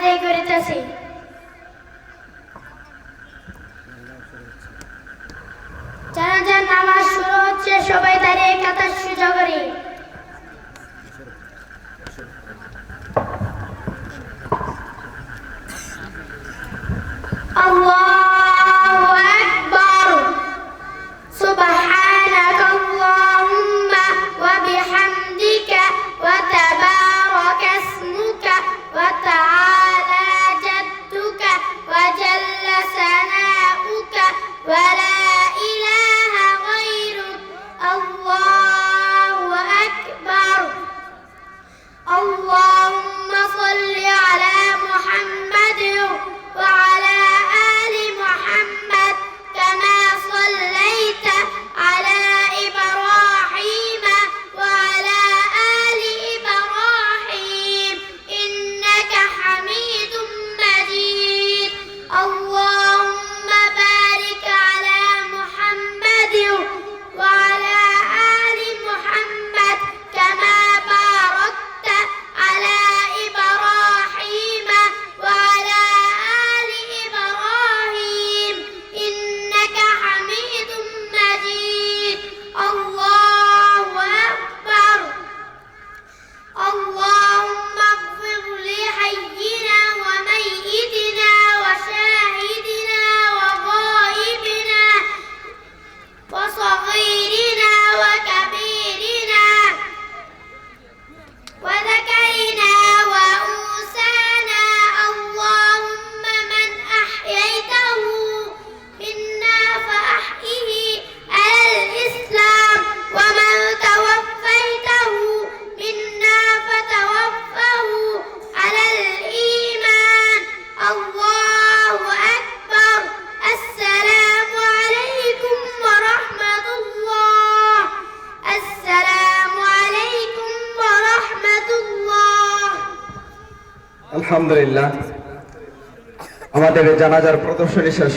আদায় করিতেছি। জানাজার নামাজ শুরু হচ্ছে সবাই দাঁড়িয়ে কাতার সোজা করি। আল্লাহ আলহামদুলিল্লাহ। আমাদের জানাজার প্রদর্শনী শেষ